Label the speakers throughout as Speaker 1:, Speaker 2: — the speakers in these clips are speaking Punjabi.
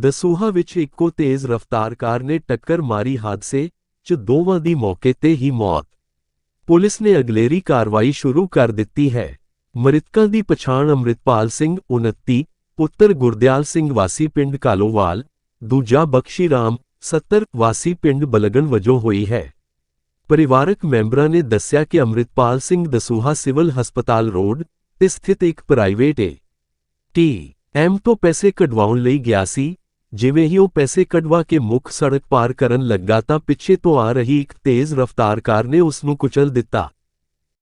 Speaker 1: ਦਸੂਹਾ ਵਿੱਚ ਇੱਕੋ ਤੇਜ਼ ਰਫ਼ਤਾਰ ਕਾਰ ਨੇ ਟੱਕਰ ਮਾਰੀ ਹਾਦਸੇ 'ਚ ਦੋਵਾਂ ਦੀ ਮੌਕੇ ਤੇ ਹੀ ਮੌਤ। ਪੁਲਿਸ ਨੇ ਅਗਲੇਰੀ ਕਾਰਵਾਈ ਸ਼ੁਰੂ ਕਰ ਦਿੱਤੀ ਹੈ। ਮ੍ਰਿਤਕਾਂ ਦੀ ਪਛਾਣ ਅੰਮ੍ਰਿਤਪਾਲ ਸਿੰਘ 29 ਪੁੱਤਰ ਗੁਰਦਿਆਲ ਸਿੰਘ ਵਾਸੀ ਪਿੰਡ ਕਾਲੋਵਾਲ, ਦੂਜਾ ਬਖਸ਼ੀ ਰਾਮ 70 ਵਾਸੀ ਪਿੰਡ ਬਲਗਣ ਵਜੋਂ ਹੋਈ ਹੈ। ਪਰਿਵਾਰਕ ਮੈਂਬਰਾਂ ਨੇ ਦੱਸਿਆ ਕਿ ਅੰਮ੍ਰਿਤਪਾਲ ਸਿੰਘ ਦਸੂਹਾ ਸਿਵਲ ਹਸਪਤਾਲ ਰੋਡ ਤੇ ਸਥਿਤ ਇੱਕ ਪ੍ਰਾਈਵੇਟ ਏ। ਟੀ। ਐਮ ਤੋਂ ਪੈਸੇ ਕਢਵਾਉਣ ਲਈ ਗਿਆ ਸੀ। ਜਿਵੇਂ ਹੀ ਉਹ ਪੈਸੇ ਕਢਵਾ ਕੇ ਮੁੱਖ ਸੜਕ ਪਾਰ ਕਰਨ ਲੱਗਾ ਤਾਂ ਪਿੱਛੇ ਤੋਂ ਆ ਰਹੀ ਇੱਕ ਤੇਜ਼ ਰਫ਼ਤਾਰ ਕਾਰ ਨੇ ਉਸ ਨੂੰ ਕੁਚਲ ਦਿੱਤਾ।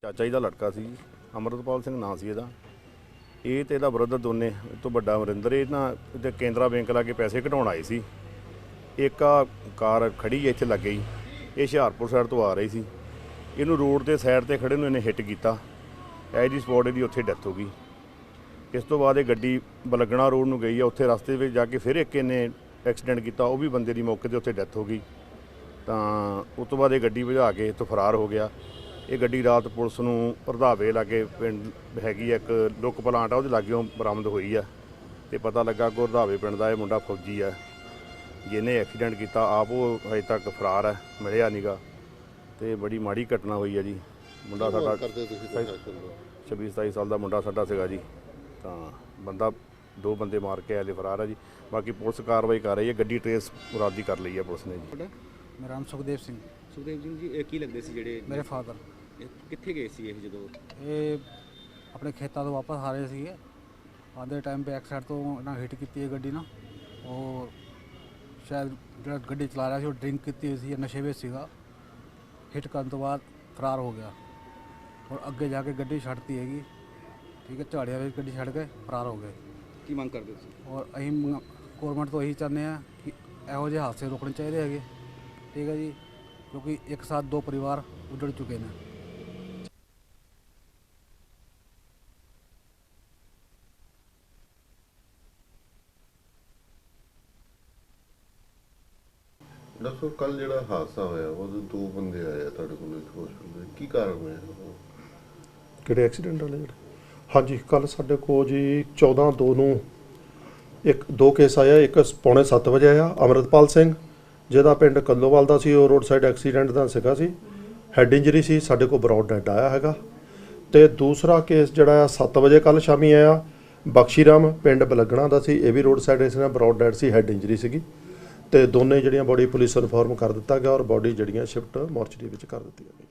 Speaker 2: ਚਾਚਾ ਜੀ ਦਾ ਲੜਕਾ ਸੀ, ਅਮਰਤਪਾਲ ਸਿੰਘ ਨਾਂ ਸੀ ਇਹਦਾ। ਇਹ ਤੇ ਇਹਦਾ ਬ੍ਰਦਰ ਦੋਨੇ ਤੋਂ ਵੱਡਾ ਅਮਰਿੰਦਰ, ਇਹ ਨਾ ਇਹਦੇ ਕੇਂਦਰਾ ਬੈਂਕ ਲਾ ਕੇ ਪੈਸੇ ਕਢਾਉਣ ਆਏ ਸੀ। ਇੱਕ ਆ ਕਾਰ ਖੜੀ ਇੱਥੇ ਲੱਗ ਗਈ ਇਹ ਹੁਸ਼ਿਆਰਪੁਰ ਸਾਈਡ ਤੋਂ ਆ ਰਹੀ ਸੀ। ਇਹਨੂੰ ਰੋਡ ਦੇ ਸਾਈਡ ਤੇ ਖੜੇ ਨੂੰ ਇਹਨੇ ਹਿੱਟ ਕੀਤਾ। ਐ ਜੀ ਸਪੌਟ ਇਹਦੀ ਉੱਥੇ ਡੈਥ ਹੋ ਗਈ। ਇਸ ਤੋਂ ਬਾਅਦ ਇਹ ਗੱਡੀ ਬਲਗਣਾ ਰੋਡ ਨੂੰ ਗਈ ਆ ਉੱਥੇ ਰਸਤੇ ਵਿੱਚ ਜਾ ਕੇ ਫਿਰ ਇੱਕ ਇਹਨੇ ਐਕਸੀਡੈਂਟ ਕੀਤਾ ਉਹ ਵੀ ਬੰਦੇ ਦੀ ਮੌਕੇ ਤੇ ਉੱਥੇ ਡੈਥ ਹੋ ਗਈ। ਤਾਂ ਉਸ ਤੋਂ ਬਾਅਦ ਇਹ ਗੱਡੀ ਭਜਾ ਕੇ ਇੱਥੋਂ ਫਰਾਰ ਹੋ ਗਿਆ। ਇਹ ਗੱਡੀ ਰਾਤ ਪੁਲਿਸ ਨੂੰ ਰਧਾਵੇ ਲਾਗੇ ਪਿੰਡ ਹੈਗੀ ਇੱਕ ਲੁੱਕ ਪਲਾਂਟ ਆ ਉਹਦੇ ਲਾਗੇੋਂ ਬਰਾਮਦ ਹੋਈ ਆ। ਤੇ ਪਤਾ ਲੱਗਾ ਕਿ ਰਧਾਵੇ ਪਿੰਡ ਦਾ ਇਹ ਮੁੰਡਾ ਫੌਜੀ ਆ। ਜਿਹਨੇ ਐਕਸੀਡੈਂਟ ਕੀਤਾ ਆਪ ਉਹ ਹਜੇ ਤੱਕ ਫਰਾਰ ਹੈ ਮਿਲਿਆ ਨੀਗਾ ਤੇ ਬੜੀ ਮਾੜੀ ਘਟਨਾ ਹੋਈ ਆ ਜੀ। ਮੁੰਡਾ ਸਾਡਾ
Speaker 3: ਕਰਦੇ ਤੁਸੀਂ ਪ੍ਰਸ਼ਾਸਨ ਨੂੰ
Speaker 2: 26 27 ਸਾਲ ਦਾ ਮੁੰਡਾ ਸਾਡਾ ਸੀਗਾ ਜੀ। ਤਾਂ ਬੰਦਾ ਦੋ ਬੰਦੇ ਮਾਰ ਕੇ ਆਲੇ ਫਰਾਰ ਆ ਜੀ। ਬਾਕੀ ਪੁਲਿਸ ਕਾਰਵਾਈ ਕਰ ਰਹੀ ਹੈ ਗੱਡੀ ਟਰੇਸ ਮੁਰਾਦੀ ਕਰ ਲਈ ਹੈ ਪੁਲਿਸ ਨੇ ਜੀ।
Speaker 4: ਤੁਹਾਡਾ?
Speaker 5: ਮੇਰਾ ਨਾਮ ਸੁਖਦੇਵ ਸਿੰਘ।
Speaker 4: ਸੁਖਦੇਵ ਸਿੰਘ ਜੀ ਇਹ ਕੀ ਲੱਗਦੇ ਸੀ ਜਿਹੜੇ
Speaker 5: ਮੇਰੇ ਫਾਦਰ
Speaker 4: ਇਹ ਕਿੱਥੇ ਗਏ ਸੀ ਇਹ ਜਦੋਂ?
Speaker 5: ਇਹ ਆਪਣੇ ਖੇਤਾਂ ਤੋਂ ਵਾਪਸ ਆ ਰਹੇ ਸੀਗੇ। ਆਉਂਦੇ ਟਾਈਮ ਬੈਕ ਸਾਈਡ ਤੋਂ ਇਹਨਾਂ ਹਿੱਟ ਕੀਤੀ ਹੈ ਗੱਡੀ ਨਾ। ਉਹ ਸ਼ਾਇਦ ਜਿਹੜਾ ਗੱਡੀ ਚਲਾ ਰਿਹਾ ਸੀ ਉਹ ਡਰਿੰਕ ਕੀਤੀ ਹੋਈ ਸੀ ਜਾਂ ਨਸ਼ੇ ਵਿੱਚ ਸੀਗਾ। ਹਿੱਟ ਕਰਨ ਤੋਂ ਬਾਅਦ ਫਰਾਰ ਹੋ ਗਿਆ। ਔਰ ਅੱਗੇ ਜਾ ਕੇ ਗੱਡੀ ਛੱਡਤੀ ਹੈਗੀ। ਠੀਕ ਹੈ ਝਾੜੀਆਂ ਵਿੱਚ ਗੱਡੀ ਛੱਡ ਕੇ ਫਰਾਰ ਹੋ ਗਏ।
Speaker 4: ਕੀ ਮੰਗ ਕਰਦੇ ਸੀ
Speaker 5: ਔਰ ਅਸੀਂ ਗੌਰਮੈਂਟ ਤੋਂ ਇਹੀ ਚਾਹੁੰਦੇ ਆ ਕਿ ਇਹੋ ਜਿਹੇ ਹਾਦਸੇ ਰੋਕਣੇ ਚਾਹੀਦੇ ਹੈਗੇ। ਠੀਕ ਹੈ ਜੀ ਕਿਉਂਕਿ ਇੱਕ ਸਾਥ ਦੋ ਪਰਿਵਾਰ ਉੱਜੜ ਚੁੱਕੇ ਨੇ।
Speaker 3: ਦੱਸੋ ਕੱਲ ਜਿਹੜਾ ਹਾਦਸਾ ਹੋਇਆ ਉਹਦੇ ਦੋ ਬੰਦੇ ਆਏ ਆ ਤੁਹਾਡੇ ਕੋਲ ਇੱਕ ਹਸਪੀਟਲ ਕੀ ਕਾਰਨ ਹੋਇਆ?
Speaker 6: ਕਿਹੜੇ ਐਕਸੀਡੈਂਟ ਵਾਲੇ ਜਿਹੜੇ? ਹਾਂਜੀ ਕੱਲ ਸਾਡੇ ਕੋਲ ਜੀ 14 2 ਨੂੰ ਇੱਕ, ਦੋ ਕੇਸ ਆਇਆ ਇੱਕ ਪੌਣੇ 7 ਵਜੇ ਆਇਆ, ਅਮਰਤਪਾਲ ਸਿੰਘ, ਜਿਹਦਾ ਪਿੰਡ ਕੱਲੋਵਾਲ ਦਾ ਸੀ, ਉਹ ਰੋਡ ਸਾਈਡ ਐਕਸੀਡੈਂਟ ਦਾ ਸੀਗਾ ਸੀ ਹੈਡ ਇੰਜਰੀ ਸੀ, ਸਾਡੇ ਕੋਲ ਬਰੌਡ ਡੈਡ ਆਇਆ ਹੈਗਾ। ਤੇ ਦੂਸਰਾ ਕੇਸ ਜਿਹੜਾ ਆ 7 ਵਜੇ ਕੱਲ ਸ਼ਾਮੀ ਆਇਆ, ਬਖਸ਼ੀਰਾਮ, ਪਿੰਡ ਬਲਗਣਾ ਦਾ ਸੀ, ਇਹ ਵੀ road side accident brought dead ਸੀ ਹੈਡ ਇੰਜਰੀ ਸੀਗੀ। ਤੇ ਦੋਨੇ ਜਿਹੜੀਆਂ ਬੋਡੀ ਪੁਲਿਸ ਨੂੰ ਇਨਫੋਰਮ ਕਰ ਦਿੱਤਾ ਗਿਆ ਔਰ ਬੋਡੀ ਜਿਹੜੀਆਂ ਸ਼ਿਫਟ ਮੋਰਚਰੀ ਵਿੱਚ ਕਰ ਦਿੱਤੀਆਂ ਗਈ